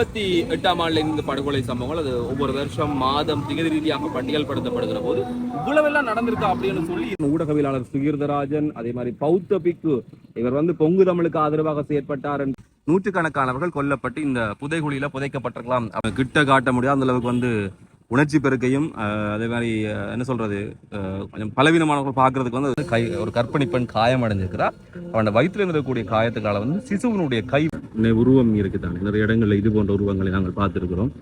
ஐம்பத்தி எட்டாம் ஆண்டுல இந்த படுகொலை சம்பவங்கள் அது ஒவ்வொரு வருஷம் மாதம் திகதி ரீதியாக பட்டியல்படுத்தப்படுகிற போது இவ்வளவெல்லாம் நடந்திருக்கா அப்படின்னு சொல்லி ஊடகவியலாளர் சுகீர்தராஜன் அதே மாதிரி பௌத்த பிக்கு இவர் வந்து பொங்கு தமிழுக்கு ஆதரவாக செயற்பட்டார் நூற்றுக்கணக்கானவர்கள் கொல்லப்பட்டு இந்த புதைகுழியில புதைக்கப்பட்டிருக்கலாம். அவங்க கிட்ட காட்ட முடியாத அந்த அளவுக்கு வந்து உணர்ச்சி பெருக்கையும் அதே மாதிரி என்ன சொல்றது கொஞ்சம் பலவீனமானவர்கள் பார்க்கறதுக்கு வந்து கை ஒரு கற்பனை பெண் காயம் அடைஞ்சிருக்கிறா. அவனோட வயிற்றுல இருக்கக்கூடிய காயத்துக்கால வந்து சிசுவனுடைய கை உருவம் இருக்குதானே? நிறைய இடங்கள்ல இது போன்ற உருவங்களை நாங்கள் பார்த்திருக்கிறோம்.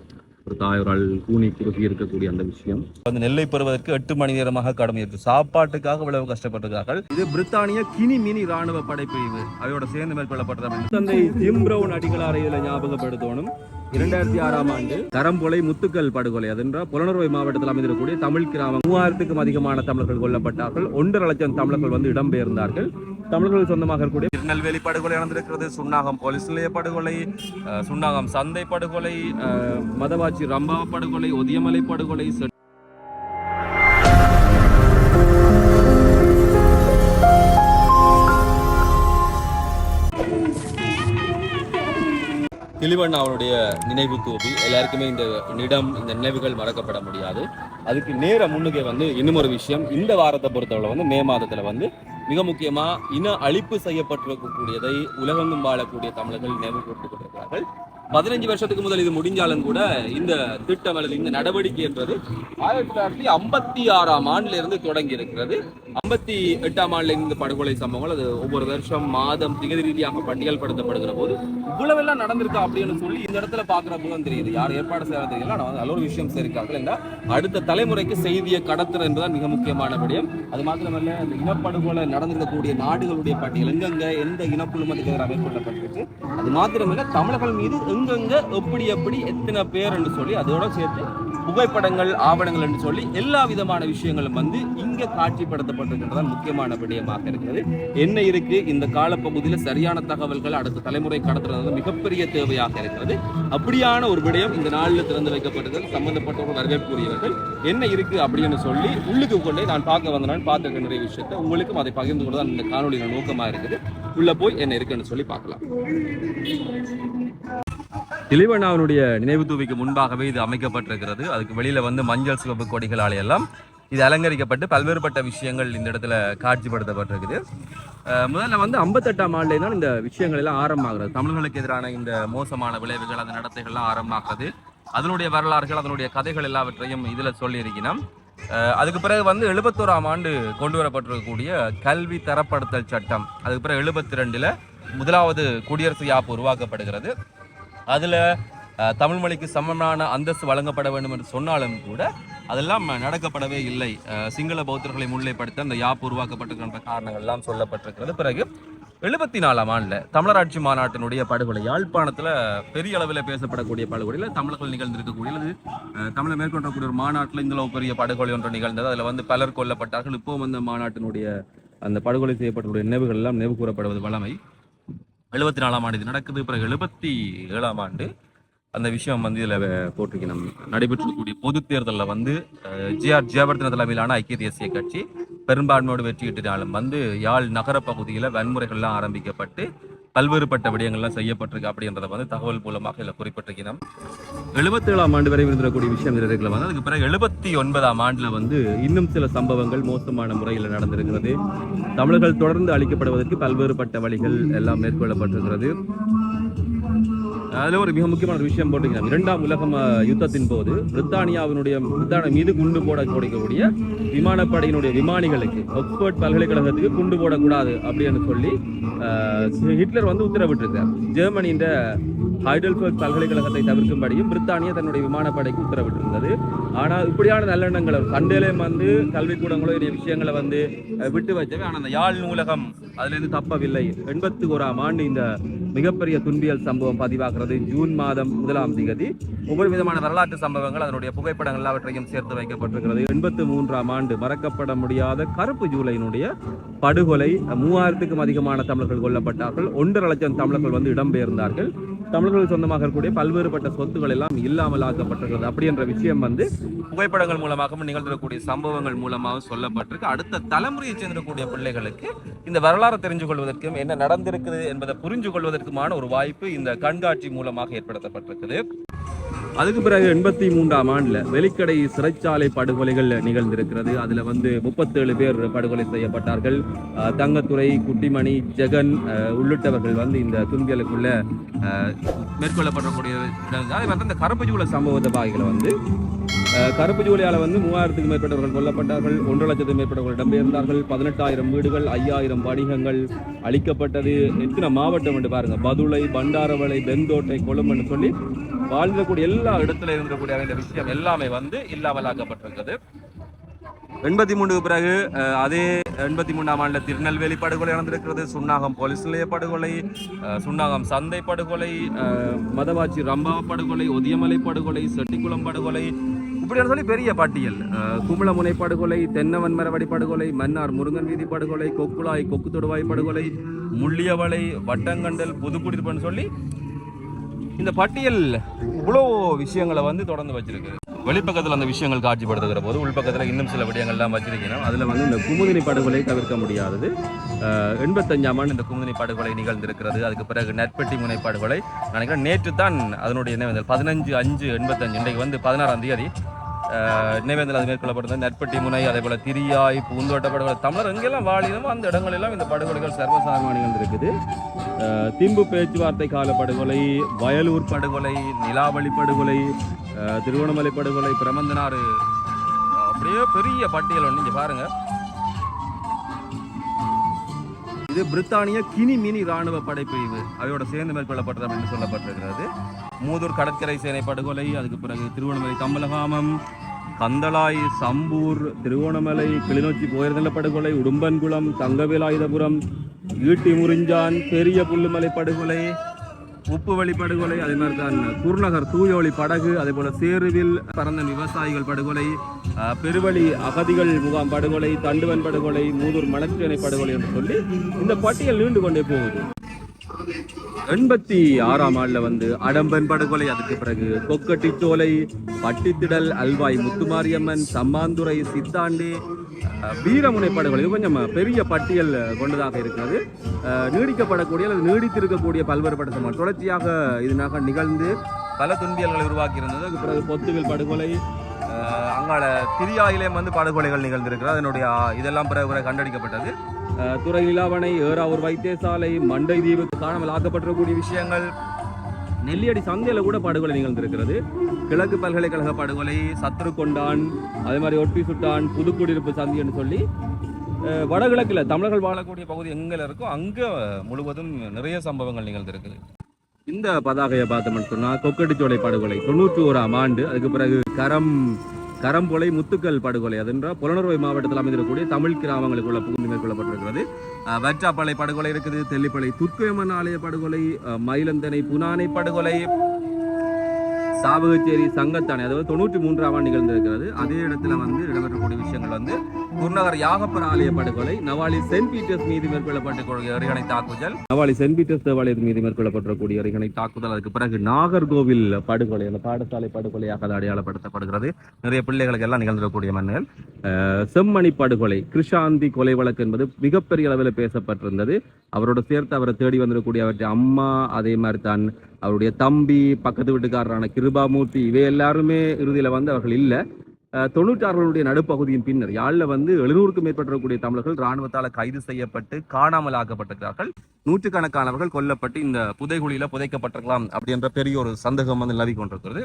ஒரு தாய் ஒரு ஆள் கூனி குறுகி இருக்கக்கூடிய அந்த விஷயம். அந்த நெல்லை பெறுவதற்கு எட்டு மணி நேரமாக கடமை இருக்கு. சாப்பாட்டுக்காக இவ்வளவு கஷ்டப்பட்டிருக்கார்கள். இது பிரித்தானிய கினி மினி ராணுவ படைப்பிரிவு. அவையோட சேர்ந்து மேற்கொள்ளப்பட்டது தந்தை ஜிம் பிரவுன் அடிகளாரை இதுல ஞாபகப்படுத்தணும். இரண்டாயிரத்தி ஆறாம் ஆண்டு கரம்பொலை முத்துக்கல் படுகொலை. அதென்ற புலனர்வை மாவட்டத்தில் அமைந்திருக்கக்கூடிய தமிழ் கிராமம். மூவாயிரத்துக்கும் அதிகமான தமிழர்கள் கொல்லப்பட்டார்கள். ஒன்றரை லட்சம் தமிழர்கள் வந்து இடம்பெயர்ந்தார்கள். தமிழர்கள் சொந்தமாக இருக்கக்கூடிய திருநெல்வேலி படுகொலை நடந்திருக்கிறது சுன்னாகம் போலீஸ் நிலைய படுகொலை சுண்ணாகம் சுன்னாகம் சந்தை படுகொலை மதவாச்சி ரம்பா படுகொலை ஒதியமலை படுகொலை செ- அவருடைய நினைவு தூபி எல்லாருக்குமே இந்த நிடம் இந்த நினைவுகள் மறக்கப்பட முடியாது. அதுக்கு நேர முன்னுக்கே வந்து இன்னும் ஒரு விஷயம். இந்த வாரத்தை பொறுத்தவரை வந்து மே மாதத்துல வந்து மிக முக்கியமா இன அழிப்பு செய்யப்பட்டிருக்கக்கூடியதை உலகெங்கும் வாழக்கூடிய தமிழர்கள் நினைவு கொடுத்து கொண்டிருக்கிறார்கள். பதினஞ்சு வருஷத்துக்கு முதல் இது முடிஞ்சாலும் கூட இந்த திட்டம் அல்லது இந்த நடவடிக்கை என்பது ஆயிரத்தி தொள்ளாயிரத்தி ஐம்பத்தி ஆறாம் ஆண்டுல இருந்து தொடங்கி இருக்கிறது. ஐம்பத்தி எட்டாம் ஆண்டுல இந்த படுகொலை சம்பவங்கள் அது ஒவ்வொரு வருஷம் மாதம் திகதி ரீதியாக பட்டியல்படுத்தப்படுகிற போது இவ்வளவெல்லாம் நடந்திருக்கா அப்படின்னு சொல்லி இந்த இடத்துல பாக்குற போதும் தெரியுது. யார் ஏற்பாடு செய்யறது தெரியல. ஆனா நல்ல ஒரு விஷயம் செய்யிருக்கார்கள் என்றால் அடுத்த தலைமுறைக்கு செய்தியை கடத்துற என்பதுதான் மிக முக்கியமான விடயம். அது மாத்திரமல்ல இந்த இனப்படுகொலை நடந்திருக்கக்கூடிய நாடுகளுடைய பட்டியல் எங்கெங்க எந்த இனக்குழுமத்துக்கு எதிராக மேற்கொள்ளப்பட்டிருக்கு. அது மாத்திரமல்ல தமிழர்கள் மீது எங்கெங்க எப்படி எப்படி எத்தனை பேர் என்று சொல்லி அதோட சேர்த்து புகைப்படங்கள் ஆவணங்கள் என்று சொல்லி எல்லா விதமான விஷயங்களும் வந்து இங்க காட்சிப்படுத்தப்பட்டிருக்கிறதால் முக்கியமான விடயமாக இருக்கிறது. என்ன இருக்கு? இந்த காலப்பகுதியில் சரியான தகவல்கள் அடுத்த தலைமுறை கடத்துறது மிகப்பெரிய தேவையாக இருக்கிறது. அப்படியான ஒரு விடயம் இந்த நாளில் திறந்து வைக்கப்பட்டது சம்பந்தப்பட்டவர்கள் வரவேற்புரியவர்கள் என்ன இருக்கு அப்படின்னு சொல்லி உள்ளுக்கு கொண்டே நான் பார்க்க வந்தேன் பார்த்துருக்க நிறைய விஷயத்தை. உங்களுக்கும் அதை பகிர்ந்து கொண்டு தான் இந்த காணொலிகள் நோக்கமாக இருக்குது. உள்ள போய் என்ன இருக்குன்னு சொல்லி பார்க்கலாம். இளைவண்ணாவனுடைய நினைவு தூவிக்கு முன்பாகவே இது அமைக்கப்பட்டிருக்கிறது. அதுக்கு வெளியில வந்து மஞ்சள் சிவப்பு கொடிகளால் எல்லாம் இது அலங்கரிக்கப்பட்டு பல்வேறுபட்ட விஷயங்கள் இந்த இடத்துல காட்சிப்படுத்தப்பட்டிருக்குது. முதல்ல வந்து ஐம்பத்தெட்டாம் ஆண்டுல தான் இந்த விஷயங்கள் எல்லாம் ஆரம்பமாகிறது. தமிழர்களுக்கு எதிரான இந்த மோசமான விளைவுகள் அந்த நடத்தைகள்லாம் ஆரம்பமாகிறது. அதனுடைய வரலாறுகள் அதனுடைய கதைகள் எல்லாவற்றையும் இதில் சொல்லியிருக்கணும் அதுக்கு பிறகு வந்து எழுபத்தோராம் ஆண்டு கொண்டு வரப்பட்டிருக்கக்கூடிய கல்வி தரப்படுத்தல் சட்டம். அதுக்கு பிறகு எழுபத்தி ரெண்டில் முதலாவது குடியரசு யாப்பு உருவாக்கப்படுகிறது. அதில் தமிழ் மொழிக்கு சமமான அந்தஸ்து வழங்கப்பட வேண்டும் என்று சொன்னாலும் கூட அதெல்லாம் நடக்கப்படவே இல்லை. சிங்கள பௌத்தர்களை முன்னிலைப்படுத்த அந்த யாப்பு உருவாக்கப்பட்டிருக்கின்ற காரணங்கள் எல்லாம் சொல்லப்பட்டிருக்கிறது. பிறகு எழுபத்தி நாலாம் ஆண்டில் தமிழராட்சி மாநாட்டினுடைய படுகொலை யாழ்ப்பாணத்தில் பெரிய அளவில் பேசப்படக்கூடிய படுகொலையில் தமிழர்கள் நிகழ்ந்திருக்கக்கூடிய அல்லது தமிழை மேற்கொண்டக்கூடிய ஒரு மாநாட்டில் இந்தளவு பெரிய படுகொலை ஒன்று நிகழ்ந்தது. அதில் வந்து பலர் கொல்லப்பட்டார்கள். இப்போவும் அந்த மாநாட்டினுடைய அந்த படுகொலை செய்யப்பட்டக்கூடிய நினைவுகள் எல்லாம் நினைவு கூறப்படுவது வழமை. எழுபத்தி நாலாம் ஆண்டு இது நடக்குது. பிறகு எழுபத்தி ஏழாம் ஆண்டு அந்த விஷயம் வந்து இதில் போட்டிருக்கணும். நடைபெற்றக்கூடிய பொது தேர்தலில் வந்து ஜிஆர் ஜெயவர்தன தலைமையிலான ஐக்கிய தேசிய கட்சி பெரும்பான்மையோடு வெற்றியிட்டாலும் வந்து யாழ் நகர பகுதியில் வன்முறைகள்லாம் ஆரம்பிக்கப்பட்டு பல்வேறுபட்ட விடயங்கள்லாம் செய்யப்பட்டிருக்கு அப்படின்றத வந்து தகவல் மூலமாக இதில் குறிப்பிட்டிருக்கணும் எழுபத்தேழாம் ஆண்டு வரை இருந்திருக்கக்கூடிய விஷயம் இருக்கிற வந்து அதுக்கு பிறகு எழுபத்தி ஒன்பதாம் ஆண்டில் வந்து இன்னும் சில சம்பவங்கள் மோசமான முறையில் நடந்திருக்கிறது. தமிழர்கள் தொடர்ந்து அழிக்கப்படுவதற்கு பல்வேறுபட்ட வழிகள் எல்லாம் மேற்கொள்ளப்பட்டிருக்கிறது. அதில் ஒரு மிக முக்கியமான ஒரு விஷயம் போட்டிருக்கிறாங்க. இரண்டாம் உலக யுத்தத்தின் போது பிரித்தானியாவினுடைய பிரித்தானிய மீது குண்டு போட கொடுக்கக்கூடிய விமானப்படையினுடைய விமானிகளுக்கு ஆக்ஸ்போர்ட் பல்கலைக்கழகத்துக்கு குண்டு போடக்கூடாது அப்படின்னு சொல்லி ஹிட்லர் வந்து உத்தரவிட்டிருக்கார். ஜெர்மனியின் ஹைடல்பர்க் பல்கலைக்கழகத்தை தவிர்க்கும்படியும் பிரித்தானியா தன்னுடைய விமானப்படைக்கு உத்தரவிட்டிருந்தது. ஆனால் இப்படியான நல்லெண்ணங்கள் சண்டையிலே வந்து கல்விக்கூடங்களோ இந்த விஷயங்களை வந்து விட்டு வச்சவே ஆனால் அந்த யாழ் நூலகம் அதிலிருந்து தப்பவில்லை. எண்பத்தி ஓராம் ஆண்டு இந்த மிகப்பெரிய துன்பியல் சம்பவம் பதிவாகிறது. ஜூன் மாதம் முதலாம் தேதி ஒவ்வொரு விதமான வரலாற்று சம்பவங்கள் அதனுடைய புகைப்படங்கள் எல்லாவற்றையும் சேர்த்து வைக்கப்பட்டிருக்கிறது. எண்பத்தி மூன்றாம் ஆண்டு மறக்கப்பட முடியாத கருப்பு ஜூலையினுடைய படுகொலை மூவாயிரத்துக்கும் அதிகமான தமிழர்கள் கொல்லப்பட்டார்கள். ஒன்றரை லட்சம் தமிழர்கள் வந்து இடம்பெயர்ந்தார்கள். தமிழர்கள் சொந்தமாக இருக்கக்கூடிய பல்வேறுபட்ட சொத்துக்கள் எல்லாம் இல்லாமல் ஆக்கப்பட்டிருக்கிறது. அப்படி என்ற விஷயம் வந்து புகைப்படங்கள் மூலமாகவும் நிகழ்ந்திருக்கக்கூடிய சம்பவங்கள் மூலமாகவும் சொல்லப்பட்டிருக்கு. அடுத்த தலைமுறையை சேர்ந்திருக்கக்கூடிய பிள்ளைகளுக்கு இந்த வரலாறு தெரிஞ்சு கொள்வதற்கும் என்ன நடந்திருக்குது என்பதை புரிஞ்சு கொள்வதற்குமான ஒரு வாய்ப்பு இந்த கண்காட்சி மூலமாக ஏற்படுத்தப்பட்டிருக்குது. அதுக்கு பிறகு எண்பத்தி மூன்றாம் ஆண்டுல வெலிக்கடை சிறைச்சாலை படுகொலைகள் நிகழ்ந்திருக்கிறது. அதுல வந்து முப்பத்தேழு பேர் படுகொலை செய்யப்பட்டார்கள். தங்கத்துறை குட்டிமணி ஜெகன் அஹ் உள்ளிட்டவர்கள் வந்து இந்த துன்பியலுக்குள்ள மேற்கொள்ளப்படக்கூடிய அதே மாதிரி இந்த கருப்பு சம்பவத்தை பாகிகளை வந்து. கருப்பு ஜூலியால வந்து மூவாயிரத்துக்கு மேற்பட்டவர்கள் கொல்லப்பட்டார்கள். ஒன்றரை லட்சத்துக்கு மேற்பட்டவர்கள் இடம்பெயர்ந்தார்கள். பதினெட்டாயிரம் வீடுகள் ஐயாயிரம் வணிகங்கள் அழிக்கப்பட்டது. எத்தனை மாவட்டம் என்று பாருங்க. பதுளை பண்டாரவளை பெந்தோட்டை கொழும்புன்னு சொல்லி வாழ்ந்தக்கூடிய எல்லா இடத்துல இருந்தக்கூடிய இந்த விஷயம் எல்லாமே வந்து இல்லாமலாக்கப்பட்டிருக்கிறது எண்பத்தி மூணுக்கு பிறகு அதே எண்பத்தி மூணாம் ஆண்டில் திருநெல்வேலி படுகொலை நடந்திருக்கிறது. சுன்னாகம் போலீஸ் நிலைய படுகொலை சுண்ணாகம் சுன்னாகம் சந்தை படுகொலை மதவாச்சி ரம்பா படுகொலை ஒதியமலை படுகொலை செட்டிக்குளம் படுகொலை இப்படின்னு சொல்லி பெரிய பட்டியல். கும்பல கும்பலமுனை படுகொலை தென்னவன் மரவடி படுகொலை மன்னார் முருங்கன் வீதி படுகொலை கொக்குளாய் கொக்கு தொடுவாய் படுகொலை முள்ளியவளை வட்டங்கண்டல் புதுக்குடிப்புன்னு சொல்லி இந்த பட்டியல் இவ்வளோ விஷயங்களை வந்து தொடர்ந்து வச்சிருக்கு. வெளிப்பக்கத்தில் அந்த விஷயங்கள் காட்சிப்படுத்துகிற போது உள்பக்கத்தில் இன்னும் சில விடயங்கள்லாம் வச்சிருக்கணும். அதில் வந்து இந்த குமுதினி படுகொலை தவிர்க்க முடியாதது. எண்பத்தஞ்சாம் ஆண்டு இந்த குமுதினி படுகொலை நிகழ்ந்திருக்கிறது. அதுக்கு பிறகு நெற்பட்டி முனை படுகொலை. நினைக்கிறேன் நேற்று தான் அதனுடைய நினைவேந்தல் பதினஞ்சு அஞ்சு எண்பத்தஞ்சு இன்றைக்கு வந்து பதினாறாம் தேதி. நினைவேந்தல் அது மேற்கொள்ளப்பட்டது நட்பெட்டி முனை அதே போல திரியாய் பூந்தோட்ட படுகொலை தமிழர் எங்கெல்லாம் வாழினமோ அந்த இடங்களெல்லாம் இந்த படுகொலைகள் சர்வசாதாரண இருக்குது திம்பு பேச்சுவார்த்தை கால படுகொலை வயலூர் படுகொலை நிலாவளி படுகொலை திருவண்ணாமலை படுகொலை பிரமந்தனாறு அப்படியே பெரிய பட்டியல் ஒன்று இங்கே பாருங்கள் இது பிரித்தானிய கினி மினி ராணுவ படைப்பிரிவு. அவையோட சேர்ந்து மேற்கொள்ளப்பட்டது அப்படின்னு சொல்லப்பட்டிருக்கிறது. மூதூர் கடற்கரை சேனை படுகொலை அதுக்கு பிறகு திருவண்ணாமலை கம்பலகாமம் கந்தளாய் சம்பூர் திருவோணமலை கிளிநொச்சி போயிருந்த படுகொலை உடும்பன்குளம் தங்கவேலாயுதபுரம் ஈட்டி முறிஞ்சான் பெரிய புல்லுமலை படுகொலை உப்பு படுகொலை அதே மாதிரி தான் குருநகர் தூயோலி படகு அதே போல சேருவில் பறந்த விவசாயிகள் படுகொலை பெருவழி அகதிகள் முகாம் படுகொலை தண்டுவன் படுகொலை மூதூர் மணச்சேனை படுகொலை என்று சொல்லி இந்த பட்டியல் நீண்டு கொண்டே போகுது. எண்பத்தி ஆறாம் ஆண்டுல வந்து அடம்பன் படுகொலை அதுக்கு பிறகு கொக்கட்டிச்சோலை பட்டித்திடல் அல்வாய் முத்துமாரியம்மன் சம்மாந்துறை சித்தாண்டே அஹ், வீரமுனை படுகொலை இது கொஞ்சம் பெரிய பட்டியல் கொண்டதாக இருக்கிறது. நீடிக்கப்படக்கூடிய அல்லது நீடித்திருக்கக்கூடிய பல்வேறுபட்ட சம்பவம் தொடர்ச்சியாக இதனாக நிகழ்ந்து பல துன்பியல்களை உருவாக்கியிருந்தது. அதுக்கு பிறகு பொத்துவில் படுகொலை அங்கால திரியாயிலே வந்து படுகொலைகள் நிகழ்ந்திருக்கிறது. அதனுடைய இதெல்லாம் பிறகு பிறகு கண்டடிக்கப்பட்டது துறை நிலாவணை ஏறாவூர் வைத்தியசாலை மண்டை தீவுக்கு காணாமல் ஆக்கப்பட்டிருக்கக்கூடிய விஷயங்கள் நெல்லியடி சந்தையில் கூட படுகொலை நிகழ்ந்திருக்கிறது. கிழக்கு பல்கலைக்கழக படுகொலை சத்ரு கொண்டான் அதே மாதிரி ஒட்டி சுட்டான் புதுக்குடியிருப்பு சந்தின்னு சொல்லி வடகிழக்கில் தமிழர்கள் வாழக்கூடிய பகுதி எங்கே இருக்கோ அங்கே முழுவதும் நிறைய சம்பவங்கள் நிகழ்ந்திருக்கு இந்த பதாகையை பார்த்தோம்னு சொன்னால் கொக்கட்டிச்சோலை படுகொலை தொண்ணூற்றி ஓராம் ஆண்டு அதுக்கு பிறகு கரம் கரம்பொலை முத்துக்கல் படுகொலை அதுன்ற புலனறுவை மாவட்டத்தில் அமைந்திருக்கக்கூடிய தமிழ் கிராமங்களுக்குள்ள புகுந்து மேற்கொள்ளப்பட்டிருக்கிறது. அஹ், வற்றாப்பளை படுகொலை இருக்குது தெல்லிப்பளை துர்க்கையம்மன் ஆலய படுகொலை மயிலந்தனை புனானை படுகொலை சாவகச்சேரி சங்கத்தானை அதாவது தொண்ணூற்றி மூன்றாம் நிகழ்ந்திருக்கிறது. அதே இடத்துல வந்து இடம்பெற்றக்கூடிய விஷயங்கள் வந்து குருநகர் யாகப்பர் ஆலய படுகொலை நவாலி சென்ட் பீட்டர்ஸ் மீது மேற்கொள்ளப்பட்ட எறிகணை தாக்குதல் நவாலி சென்ட் பீட்டர்ஸ் தேவாலயத்தின் மீது மேற்கொள்ளப்பட்டிருக்கக்கூடிய எறிகணை தாக்குதல் அதுக்கு பிறகு நாகர்கோவில் படுகொலை அந்த பாடசாலை படுகொலையாக அது அடையாளப்படுத்தப்படுகிறது. நிறைய பிள்ளைகளுக்கு எல்லாம் நிகழ்ந்திருக்கக்கூடிய மன்னர்கள். செம்மணி படுகொலை கிருஷாந்தி கொலை வழக்கு என்பது மிகப்பெரிய அளவில் பேசப்பட்டிருந்தது. அவரோட சேர்த்து அவரை தேடி வந்திருக்கக்கூடிய அவற்றை அம்மா அதே மாதிரி தான் அவருடைய தம்பி பக்கத்து வீட்டுக்காரரான கிருபாமூர்த்தி இவை எல்லாருமே இறுதியில் வந்து அவர்கள் இல்லை. தொண்ணூற்றாறுகளுடைய நடுப்பகுதியின் பின்னர் யாழில் வந்து எழுநூறுக்கும் மேற்பட்டிருக்கக்கூடிய தமிழர்கள் இராணுவத்தால் கைது செய்யப்பட்டு காணாமல் ஆக்கப்பட்டிருக்கிறார்கள். நூற்றுக்கணக்கானவர்கள் கொல்லப்பட்டு இந்த புதைகுழியில புதைக்கப்பட்டிருக்கலாம் அப்படின்ற பெரிய ஒரு சந்தேகம் வந்து நிலவி கொண்டிருக்கிறது.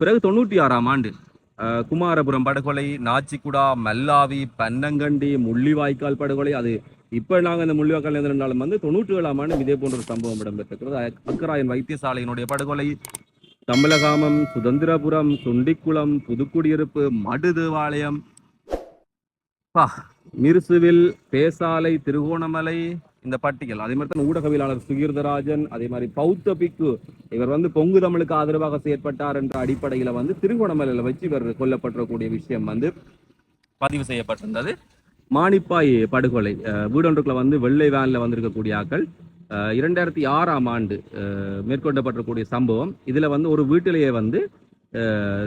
பிறகு தொண்ணூற்றி ஆறாம் ஆண்டு குமாரபுரம் படுகொலை நாச்சிக்குடா மல்லாவி பன்னங்கண்டி முள்ளிவாய்க்கால் படுகொலை அது இப்ப நாங்க இந்த முள்ளிவாய்க்கால் இருந்தாலும் வந்து தொண்ணூற்றி ஏழாம் ஆண்டு இதே போன்ற ஒரு சம்பவம் இடம்பெற்றிருக்கிறது. அக்கராயன் வைத்தியசாலையினுடைய படுகொலை தமிழகாமம் சுதந்திரபுரம் சுண்டிக்குளம் புதுக்குடியிருப்பு மடு தேவாலயம் மிருசுவில் பேசாலை திருகோணமலை இந்த பட்டியல். அதே மாதிரி தான் ஊடகவியலாளர் சுகீர்தராஜன் அதே மாதிரி பௌத்த பிக்கு இவர் வந்து கொங்கு தமிழுக்கு ஆதரவாக செயற்பட்டார் என்ற அடிப்படையில வந்து திருகோணமலையில வச்சு இவர் கொல்லப்பட்டிருக்கக்கூடிய விஷயம் வந்து பதிவு செய்யப்பட்டிருந்தது. மானிப்பாய் படுகொலை வீடொன்றுக்குள்ள வந்து வெள்ளை வேன்ல வந்திருக்கக்கூடிய ஆக்கள் அஹ், இரண்டாயிரத்தி ஆறாம் ஆண்டு அஹ், மேற்கொள்ளப்பட்டிருக்கக்கூடிய சம்பவம். இதுல வந்து ஒரு வீட்டிலேயே வந்து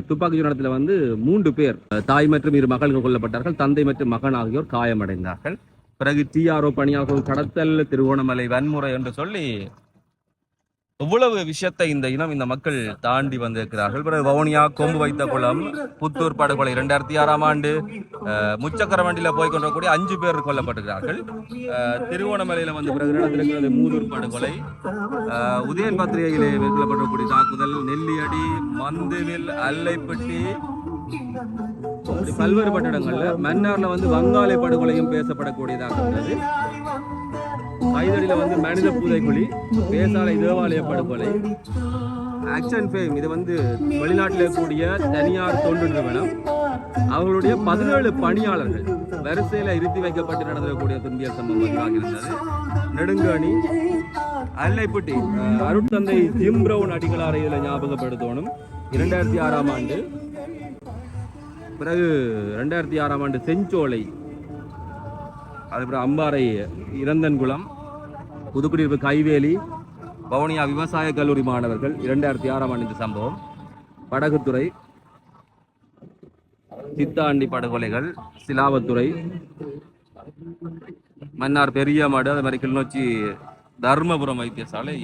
துப்பாக்கி நடத்துல வந்து மூன்று பேர் தாய் மற்றும் இரு மகள்கள் கொல்லப்பட்டார்கள் தந்தை மற்றும் மகன் ஆகியோர் காயமடைந்தார்கள். பிறகு தீயாரோ பணியாகும் கடத்தல் திருவோணமலை வன்முறை என்று சொல்லி எவ்வளவு விஷயத்தை இந்த இனம் இந்த மக்கள் தாண்டி வந்திருக்கிறார்கள். பிறகு வவுனியா கொம்பு வைத்த குளம் புத்தூர் படுகொலை இரண்டாயிரத்தி ஆறாம் ஆண்டு அஹ், முச்சக்கர வண்டியில போய் கொண்டிருக்கக்கூடிய அஞ்சு பேர் கொல்லப்பட்டிருக்கிறார்கள். அஹ், திருவோணமலையில வந்து பிறகு நடந்திருக்கிறது மூதூர் படுகொலை. உதயன் பத்திரிகையிலே மேற்கொள்ளப்பட்டிருக்கக்கூடிய தாக்குதல் நெல்லியடி மந்துவில் அல்லைப்பட்டி அப்படி பல்வேறுபட்ட இடங்கள்ல மன்னார்ல வந்து வங்காள படுகொலையும் பேசப்படக்கூடியதாக இருந்தது கைதடியில வந்து மனித புதைக்குழி பேசாலை தேவாலய படுகொலை ஆக்ஷன் ஃபேம் இது வந்து வெளிநாட்டில் இருக்கக்கூடிய தனியார் தொண்டு நிறுவனம். அவர்களுடைய பதினேழு பணியாளர்கள் வரிசையில் இருத்தி வைக்கப்பட்டு நடந்திருக்கக்கூடிய துன்பியல் சம்பவங்களாக இருந்தது நெடுங்கணி அல்லைப்பட்டி அருட்தந்தை ஜிம் பிரவுன் அடிகளாரை இதில் ஞாபகப்படுத்தணும். இரண்டாயிரத்தி ஆறாம் ஆண்டு பிறகு ரெண்டாயிரத்தி ஆறாம் ஆண்டு செஞ்சோலை அதுக்கப்புறம் அம்பாறை இறந்தன்குளம் புதுக்குடியிருப்பு கைவேலி வவுனியா விவசாய கல்லூரி மாணவர்கள் இரண்டாயிரத்தி ஆறாம் ஆண்டு இந்த சம்பவம். படகுத்துறை சித்தாண்டி படுகொலைகள் சிலாவத்துறை மன்னார் பெரியமடு அது மாதிரி கிளிநொச்சி தர்மபுரம் வைத்தியசாலை.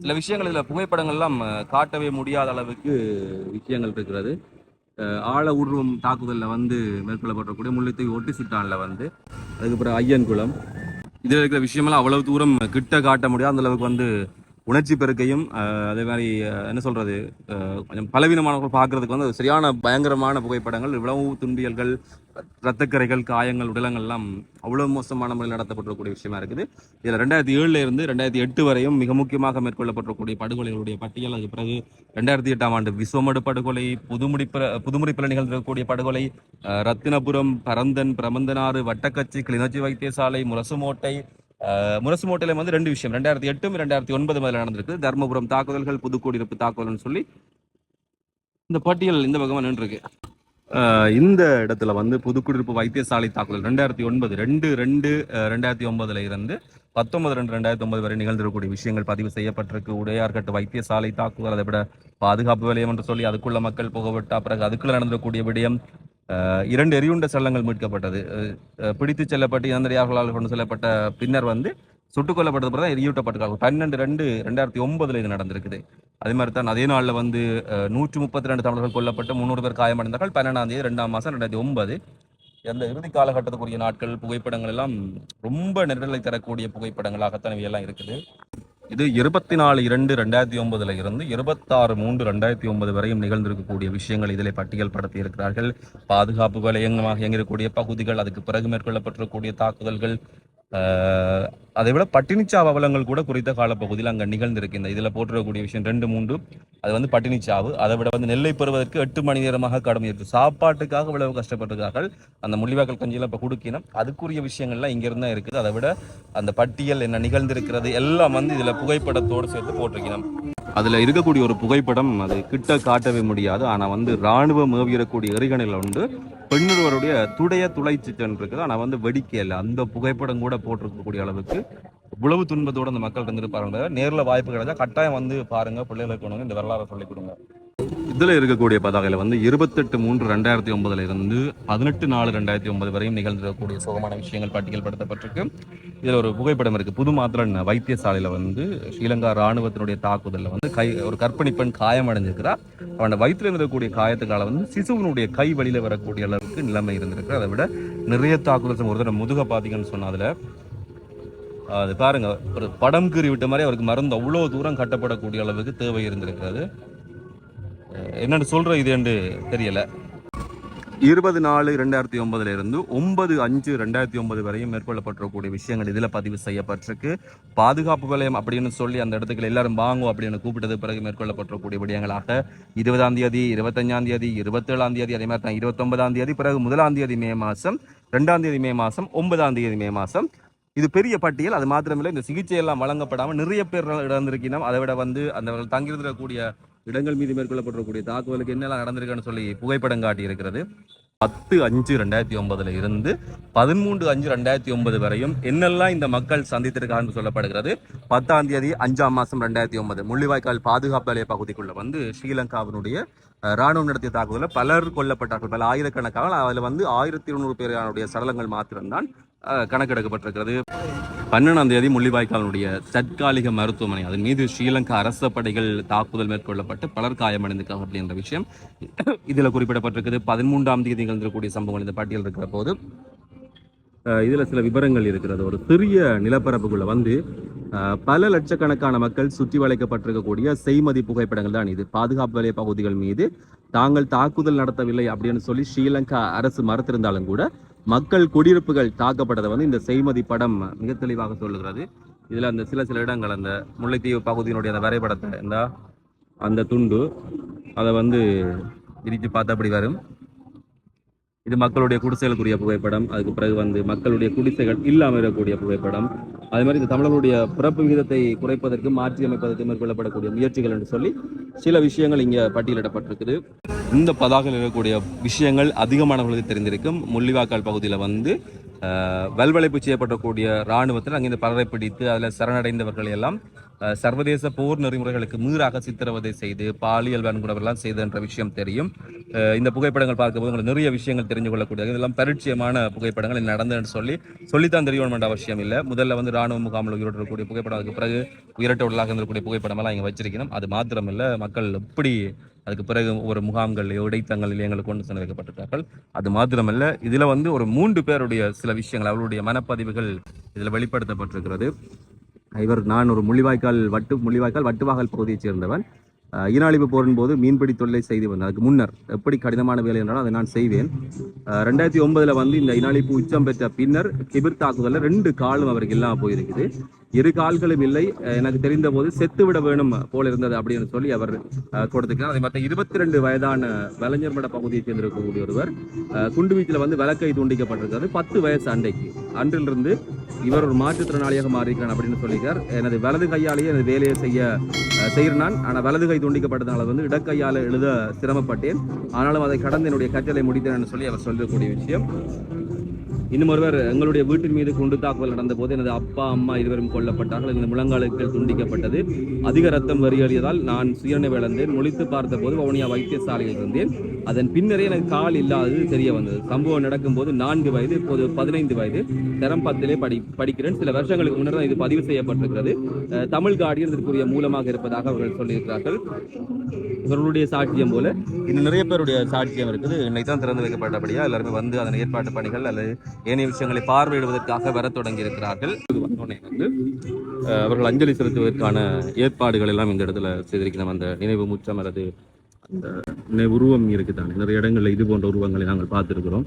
சில விஷயங்கள் இதில் புகைப்படங்கள்லாம் காட்டவே முடியாத அளவுக்கு விஷயங்கள் இருக்கிறது. ஆழ ஊர்வம் தாக்குதலில் வந்து மேற்கொள்ளப்படக்கூடிய முல்லைத்தீவு ஒட்டி சுட்டானில் வந்து அதுக்கப்புறம் ஐயன்குளம். இதில் இருக்கிற விஷயமெல்லாம் அவ்வளவு தூரம் கிட்ட காட்ட முடியாது. அந்த அளவுக்கு வந்து உணர்ச்சி பெருக்கையும் அதே மாதிரி என்ன சொல்கிறது கொஞ்சம் பலவீனமானவர்கள் பார்க்கறதுக்கு வந்து சரியான பயங்கரமான புகைப்படங்கள் இவ்வளவு துன்பியல்கள் ரத்தக்கரைகள் காயங்கள் உடலங்கள்லாம் அவ்வளோ மோசமான முறையில் நடத்தப்பட்டிருக்கக்கூடிய விஷயமா இருக்குது. இதில் ரெண்டாயிரத்தி ஏழுல இருந்து ரெண்டாயிரத்தி எட்டு வரையும் மிக முக்கியமாக மேற்கொள்ளப்பட்டிருக்கக்கூடிய படுகொலைகளுடைய பட்டியல் அதுக்கு பிறகு ரெண்டாயிரத்தி எட்டாம் ஆண்டு விஸ்வமடு படுகொலை புதுமுடிப்ப புதுமுடிப்பில் நிகழ்ந்திருக்கக்கூடிய படுகொலை ரத்தினபுரம் பரந்தன் பிரமந்தனாறு வட்டக்கச்சி கிளிநொச்சி வைத்தியசாலை முரசுமோட்டை முரசு மோட்டையில் வந்து ரெண்டு விஷயம். ரெண்டாயிரத்தி எட்டும் ரெண்டாயிரத்தி ஒன்பது முதல்ல நடந்திருக்கு. தர்மபுரம் தாக்குதல்கள் புதுக்குடியிருப்பு தாக்குதல்னு சொல்லி இந்த பட்டியல் இந்த பக்கமாக நின்றுருக்கு. இந்த இடத்துல வந்து புதுக்குடியிருப்பு வைத்தியசாலை தாக்குதல் ரெண்டாயிரத்தி ஒன்பது ரெண்டு ரெண்டு அஹ், ரெண்டாயிரத்தி ஒன்பதுல இருந்து பத்தொன்பது ரெண்டு ரெண்டாயிரத்தி ஒன்பது வரை நிகழ்ந்திருக்கக்கூடிய விஷயங்கள் பதிவு செய்யப்பட்டிருக்கு. உடையார்கட்டு வைத்தியசாலை தாக்குதல் அதை விட பாதுகாப்பு வலயம் என்று சொல்லி அதுக்குள்ள மக்கள் புகவிட்டா பிறகு அதுக்குள்ள நடந்திருக்கக்கூடிய விடயம் இரண்டு எரியுண்ட சல்லங்கள் மீட்கப்பட்டது. பிடித்து செல்லப்பட்டு இறந்தடியார்களால் கொண்டு செல்லப்பட்ட பின்னர் வந்து சுட்டுக் கொல்லப்பட்டது பிறகு எரியூட்டப்பட்டிருக்காங்க. பன்னெண்டு ரெண்டு ரெண்டாயிரத்தி ஒன்பதுல இது நடந்திருக்குது. அதே மாதிரி தான் அதே நாளில் வந்து நூற்றி முப்பத்தி ரெண்டு தமிழர்கள் கொல்லப்பட்டு முந்நூறு பேர் காயமடைந்தார்கள். பன்னெண்டாம் தேதி ரெண்டாம் மாதம் ரெண்டாயிரத்தி ஒன்பது அந்த இறுதி காலகட்டத்துக்குரிய நாட்கள் புகைப்படங்கள் எல்லாம் ரொம்ப நெருடலை தரக்கூடிய புகைப்படங்களாகத்தான் இவையெல்லாம் இருக்குது. இது இருபத்தி நாலு இரண்டு ரெண்டாயிரத்தி ஒன்பதுல இருந்து இருபத்தாறு மூன்று ரெண்டாயிரத்தி ஒன்பது வரையும் நிகழ்ந்திருக்கக்கூடிய விஷயங்கள் இதில் பட்டியல் படுத்தி இருக்கிறார்கள் பாதுகாப்பு வலயங்கமாக இயங்கக்கூடிய பகுதிகள் அதுக்கு பிறகு மேற்கொள்ளப்பட்டிருக்கக்கூடிய தாக்குதல்கள் அதை விட பட்டினிச்சாவு அவலங்கள் கூட குறித்த காலப்பகுதியில் அங்கே நிகழ்ந்திருக்கு. இந்த இதில் போட்டிருக்கக்கூடிய விஷயம் ரெண்டு மூன்று. அது வந்து பட்டினிச்சாவு. அதை விட வந்து நெல்லை பெறுவதற்கு எட்டு மணி நேரமாக கடும் இருக்கு சாப்பாட்டுக்காக இவ்வளவு கஷ்டப்பட்டிருக்கார்கள். அந்த முள்ளிவாக்கல் கஞ்சியில் இப்போ கொடுக்கணும் அதுக்குரிய விஷயங்கள்லாம் இங்கிருந்து தான் இருக்குது. அதை விட அந்த பட்டியல் என்ன நிகழ்ந்திருக்கிறது எல்லாம் வந்து இதில் புகைப்படத்தோடு சேர்த்து போட்டிருக்கணும் அதில் இருக்கக்கூடிய ஒரு புகைப்படம் அது கிட்ட காட்டவே முடியாது. ஆனால் வந்து இராணுவம் ஏவியக்கூடிய எறிகணையில் உண்டு. பெண்ணொருவருடைய துடைய துளைச்சிட்டன் இருக்குது. ஆனால் வந்து வெடிக்கல அந்த புகைப்படம் கூட போட்டிருக்கக்கூடிய அளவுக்கு இவ்வளவு துன்பத்தோடு அந்த மக்கள் இருந்திருப்பாங்க நேரில் வாய்ப்பு கிடைச்சா கட்டாயம் வந்து பாருங்க பிள்ளைகளுக்கு கொண்டு இந்த வரலாறை சொல்லிக் கொடுங்க. இதில் இருக்கக்கூடிய பதாகையில் வந்து இருபத்தெட்டு மூன்று ரெண்டாயிரத்தி ஒன்பதுல இருந்து பதினெட்டு நாலு ரெண்டாயிரத்தி ஒன்பது வரையும் நிகழ்ந்திருக்கக்கூடிய சோகமான விஷயங்கள் பட்டியல்படுத்தப்பட்டிருக்கு. இதில் ஒரு புகைப்படம் இருக்கு. புது மாத்திரன் வைத்தியசாலையில் வந்து ஸ்ரீலங்கா ராணுவத்தினுடைய தாக்குதலில் வந்து கை ஒரு கர்ப்பிணி பெண் காயமடைஞ்சிருக்கிறார் அவனோட வயிற்றில் இருந்தக்கூடிய காயத்துக்கால வந்து சிசுவனுடைய கை வழியில் வரக்கூடிய அளவுக்கு நிலைமை இருந்திருக்கு அதை விட நிறைய தாக்குதல் ஒரு தடவை முதுக பார்த்தீங்கன்னு சொன்னா அதில். அது பாருங்க ஒரு படம் கீறி விட்ட மாதிரி அவருக்கு மருந்து அவ்வளோ தூரம் கட்டப்படக்கூடிய அளவுக்கு தேவை இருந்திருக்கிறது என்னென்னு சொல்கிற இது என்று தெரியலை. இருபது நாலு ரெண்டாயிரத்தி ஒன்பதுல இருந்து ஒன்பது அஞ்சு ரெண்டாயிரத்தி ஒன்பது வரையும் மேற்கொள்ளப்பட்டிருக்கக்கூடிய விஷயங்கள் இதில் பதிவு செய்யப்பட்டிருக்கு. பாதுகாப்பு வலயம் அப்படின்னு சொல்லி அந்த இடத்துக்கு எல்லாரும் வாங்கும் அப்படின்னு கூப்பிட்டது பிறகு மேற்கொள்ளப்பட்டிருக்கக்கூடிய விடயங்களாக இருபதாம் தேதி இருபத்தஞ்சாம் தேதி இருபத்தேழாம் தேதி அதே மாதிரி தான் இருபத்தொன்பதாம் தேதி பிறகு முதலாம் தேதி மே மாதம் ரெண்டாம் தேதி மே மாதம் ஒன்பதாம் தேதி மே மாதம் இது பெரிய பட்டியல் அது மாத்திரமில்லை இந்த சிகிச்சை எல்லாம் வழங்கப்படாமல் நிறைய பேர் இழந்திருக்கணும் அதை விட வந்து அந்த தங்கியிருக்கக்கூடிய இடங்கள் மீது மேற்கொள்ளப்பட்டிருக்கக்கூடிய தாக்குதலுக்கு என்னெல்லாம் நடந்திருக்குன்னு சொல்லி புகைப்படம் காட்டி இருக்கிறது பத்து அஞ்சு ரெண்டாயிரத்தி ஒன்பதுல இருந்து பதிமூன்று அஞ்சு ரெண்டாயிரத்தி ஒன்பது வரையும் என்னெல்லாம் இந்த மக்கள் சந்தித்திருக்காங்கன்னு சொல்லப்படுகிறது. பத்தாம் தேதி அஞ்சாம் மாசம் ரெண்டாயிரத்தி ஒன்பது. முள்ளிவாய்க்கால் பாதுகாப்பு நிலைய பகுதிக்குள்ள வந்து ஸ்ரீலங்காவினுடைய ராணுவம் நடத்திய தாக்குதலில் பலர் கொல்லப்பட்டார்கள். பல ஆயிரக்கணக்கான அதில் வந்து ஆயிரத்தி இருநூறு பேரானுடைய சடலங்கள் மாத்திரம்தான் கணக்கெடுக்கப்பட்டிருக்கிறது. பன்னெண்டாம் தேதி முள்ளிவாய்க்காலினுடைய தற்காலிக மருத்துவமனை அதன் மீது ஸ்ரீலங்கா அரச படைகள் தாக்குதல் மேற்கொள்ளப்பட்டு பலர் காயமடைந்திருக்காங்க அப்படின்ற விஷயம் இதில் குறிப்பிடப்பட்டிருக்குது. பதிமூன்றாம் தேதி நிகழ்ந்திருக்கக்கூடிய சம்பவங்கள் இந்த பட்டியல் இருக்கிற போது இதில் இதுல சில விவரங்கள் இருக்கிறது. ஒரு சிறிய நிலப்பரப்புக்குள்ள வந்து பல லட்சக்கணக்கான மக்கள் சுற்றி வளைக்கப்பட்டிருக்கக்கூடிய செய்மதி புகைப்படங்கள் தான் இது. பாதுகாப்பு வலய பகுதிகள் மீது தாங்கள் தாக்குதல் நடத்தவில்லை அப்படின்னு சொல்லி ஸ்ரீலங்கா அரசு மறுத்திருந்தாலும் கூட மக்கள் குடியிருப்புகள் தாக்கப்பட்டதை வந்து இந்த செய்மதி படம் மிக தெளிவாக சொல்லுகிறது. இதுல அந்த சில சில இடங்கள் அந்த முல்லைத்தீவு பகுதியினுடைய அந்த வரைபடத்தை இந்த அந்த துண்டு அதை வந்து விரித்து பார்த்தா அப்படி வரும். இது மக்களுடைய குடிசைகளுக்குரிய புகைப்படம். அதுக்கு பிறகு வந்து மக்களுடைய குடிசைகள் இல்லாமல் இருக்கக்கூடிய புகைப்படம். அதே மாதிரி இந்த தமிழர்களுடைய பிறப்பு விகிதத்தை குறைப்பதற்கு மாற்றி அமைப்பதற்கு மேற்கொள்ளப்படக்கூடிய முயற்சிகள் என்று சொல்லி சில விஷயங்கள் இங்க பட்டியலிடப்பட்டிருக்குது. இந்த பதாகையில் இருக்கக்கூடிய விஷயங்கள் அதிகமானவர்களுக்கு தெரிந்திருக்கும். முள்ளிவாக்கால் பகுதியில் வந்து வல்வளைப்பு செய்யப்படக்கூடிய இராணுவத்தில் அங்கிருந்து பலரை பிடித்து அதில் சரணடைந்தவர்கள் எல்லாம் சர்வதேச போர் நெறிமுறைகளுக்கு மீறாக சித்திரவதை செய்து பாலியல் வன்கொடுமைலாம் செய்தன்ற விஷயம் தெரியும். இந்த புகைப்படங்கள் பார்க்கும்போது உங்களுக்கு நிறைய விஷயங்கள் தெரிஞ்சு கொள்ளக்கூடிய இதெல்லாம் பரிச்சயமான புகைப்படங்கள் நடந்ததுன்னு சொல்லி சொல்லித்தான் தெரியணும் என்ற அவசியம் இல்லை. முதல்ல வந்து ராணுவ முகாமில் உயிரிட்டக்கூடிய புகைப்படம் அதுக்கு பிறகு உயிரட்ட உள்ளாக இருந்திருக்கக்கூடிய புகைப்படமெல்லாம் இங்கே வச்சிருக்கணும். அது மாத்திரமில்ல மக்கள் எப்படி அதுக்கு பிறகு ஒரு முகாம்கள்லையோ இடைத்தங்கள் எங்களை கொண்டு சென்று வைக்கப்பட்டிருக்கார்கள் அது மாத்திரமல்ல இதில் வந்து ஒரு மூன்று பேருடைய சில விஷயங்கள் அவருடைய மனப்பதிவுகள் இதில் வெளிப்படுத்தப்பட்டிருக்கிறது. இவர் நான் ஒரு முள்ளிவாய்க்கால் வட்டு முள்ளிவாய்க்கால் வட்டுவாகல் பகுதியைச் சேர்ந்தவன். அஹ், போரின் போது மீன்பிடி தொழிலை செய்து வந்தேன். அதுக்கு முன்னர் எப்படி கடினமான வேலை என்றாலும் அதை நான் செய்வேன். ரெண்டாயிரத்தி ஒன்பதுல வந்து இந்த இனாளிப்பு உச்சம் பெற்ற பின்னர் கிபிர் தாக்குதலில் ரெண்டு காலும் அவருக்கு இல்லாமல் போயிருக்குது. இரு கால்களும் இல்லை. எனக்கு தெரிந்த போது செத்து விட வேணும் போல இருந்தது அப்படின்னு சொல்லி அவர் அஹ், அதே மற்ற இருபத்தி ரெண்டு வயதான வலைஞர்மட பகுதியைச் சேர்ந்திருக்கக்கூடிய ஒருவர் குண்டு குண்டுவீச்சில் வந்து விளக்கை துண்டிக்கப்பட்டிருக்கிறது பத்து வயசு அண்டைக்கு அன்றிலிருந்து இவர் ஒரு மாற்றுத்திறனாளியாக மாறியிருக்கிறான் அப்படின்னு சொல்லியிருக்கார். எனது வலது கையாலேயே எனது வேலையை செய்ய செய்கிறான். ஆனால் வலது கை துண்டிக்கப்பட்டதுனால வந்து இடக்கையால் எழுத சிரமப்பட்டேன். ஆனாலும் அதை கடந்து என்னுடைய கற்றலை முடித்தேன் சொல்லி அவர் சொல்லக்கூடிய விஷயம். இன்னும் ஒருவர் எங்களுடைய வீட்டின் மீது குண்டு தாக்குதல் நடந்த போது எனது அப்பா அம்மா இருவரும் கொல்லப்பட்டார்கள். எனது முழங்காலுக்கள் துண்டிக்கப்பட்டது. அதிக ரத்தம் வெளியேறியதால் நான் சுயநிலை இழந்தேன் முழித்து பார்த்தபோது வவுனியா வைத்தியசாலையில் இருந்தேன். அதன் பின்னரே எனக்கு கால் இல்லாதது தெரிய வந்தது. சம்பவம் நடக்கும்போது நான்கு வயது இப்போது பதினைந்து வயது. தரம் பத்திலே படி படிக்கிறேன். சில வருஷங்களுக்கு முன்னர் தான் இது பதிவு செய்யப்பட்டிருக்கிறது. தமிழ் கார்டியன் இதற்குரிய மூலமாக இருப்பதாக அவர்கள் சொல்லியிருக்கிறார்கள். இவர்களுடைய சாட்சியம் போல. இன்னும் நிறைய பேருடைய சாட்சியம் இருக்குது. இன்னைக்கு தான் திறந்து வைக்கப்பட்டபடியா எல்லாருமே வந்து அதன் ஏற்பாட்டு பணிகள் அல்லது ஏனைய விஷயங்களை பார்வையிடுவதற்கு வரத் தொடங்கி இருக்கிறார்கள் வந்து அவர்கள் அஞ்சலி செலுத்துவதற்கான ஏற்பாடுகள் எல்லாம் இந்த இடத்துல செய்திருக்கிறோம் அந்த நினைவு முச்சம் அல்லது இந்த உருவம் உருவம் இருக்குதானே? நிறைய இடங்களில் இது போன்ற உருவங்களை நாங்கள் பார்த்துருக்கிறோம்.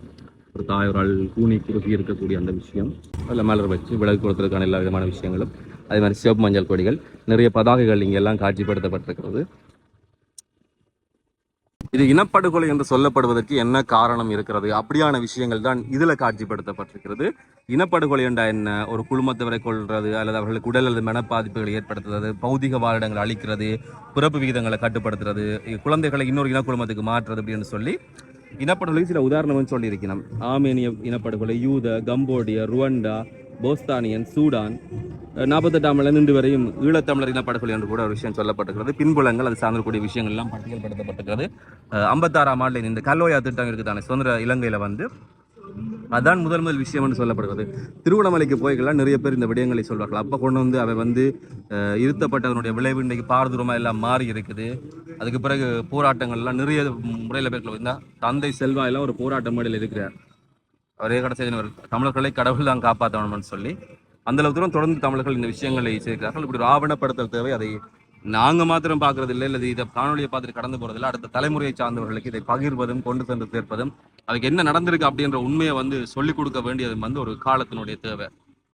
ஒரு தாயோரால் கூனி குறுகி இருக்கக்கூடிய அந்த விஷயம். அதில் மலர் வச்சு விலகு கொடுத்ததுக்கான எல்லா விதமான விஷயங்களும். அதே மாதிரி சிவப்பு மஞ்சள் கொடிகள் நிறைய பதாகைகள் இங்கே எல்லாம் காட்சிப்படுத்தப்பட்டிருக்கிறது. இது இனப்படுகொலை என்று சொல்லப்படுவதற்கு என்ன காரணம் இருக்கிறது? அப்படியான விஷயங்கள் தான் இதில் காட்சிப்படுத்தப்பட்டிருக்கிறது. இனப்படுகொலை என்றா என்ன? ஒரு குழுமத்தவரை கொள்வது அல்லது அவர்களுக்கு உடல் அல்லது மனப்பாதிப்புகளை ஏற்படுத்துறது பௌதிக வாழிடங்களை அழிக்கிறது பிறப்பு விகிதங்களை கட்டுப்படுத்துறது குழந்தைகளை இன்னொரு இனக்குழுமத்துக்கு மாற்றுறது அப்படின்னு சொல்லி இனப்படுகொலை சில உதாரணம் சொல்லி ஆமேனிய இனப்படுகொலை யூத கம்போடியா ருவண்டா போஸ்தானியன் சூடான் நாற்பத்தெட்டாம் இன்று வரையும் ஈழத்தமிழர் இனப்படுகொலை என்று கூட ஒரு விஷயம் சொல்லப்பட்டிருக்கிறது. பின்புலங்கள் அது சார்ந்தக்கூடிய விஷயங்கள் எல்லாம் பட்டியல்படுத்தப்பட்டிருக்கிறது ஐம்பத்தாறாம் ஆண்டில் இந்த கல்லோயா திட்டம் இருக்குதானே சுதந்திர இலங்கையில் வந்து அதான் முதல் முதல் விஷயம் என்று சொல்லப்படுகிறது. திருவண்ணாமலைக்கு போய்களாம் நிறைய பேர் இந்த விடயங்களை சொல்வார்கள். அப்போ கொண்டு வந்து அவை வந்து இருத்தப்பட்டதனுடைய விளைவு இன்றைக்கு பாரதூரமாக எல்லாம் மாறி இருக்குது. அதுக்கு பிறகு போராட்டங்கள்லாம் நிறைய முறையில் பேர்கள் தந்தை செல்வா எல்லாம் ஒரு போராட்ட மேடையில் இருக்கிறார். அவரே கடைசி தமிழர்களை கடவுள் தான் காப்பாற்றணும்னு சொல்லி அந்த அளவு தூரம் தொடர்ந்து தமிழர்கள் இந்த விஷயங்களை செய்கிறார்கள். இப்படி ஒரு ஆவணப்படுத்தல் தேவை. அதை நாங்கள் மாத்திரம் பார்க்கறது இல்லை இல்லை இதை காணொலியை பார்த்துட்டு கடந்து போறதில்லை. அடுத்த தலைமுறையை சார்ந்தவர்களுக்கு இதை பகிர்வதும் கொண்டு சென்று சேர்ப்பதும் அதுக்கு என்ன நடந்திருக்கு அப்படின்ற உண்மையை வந்து சொல்லிக் கொடுக்க வேண்டியது வந்து ஒரு காலத்தினுடைய தேவை.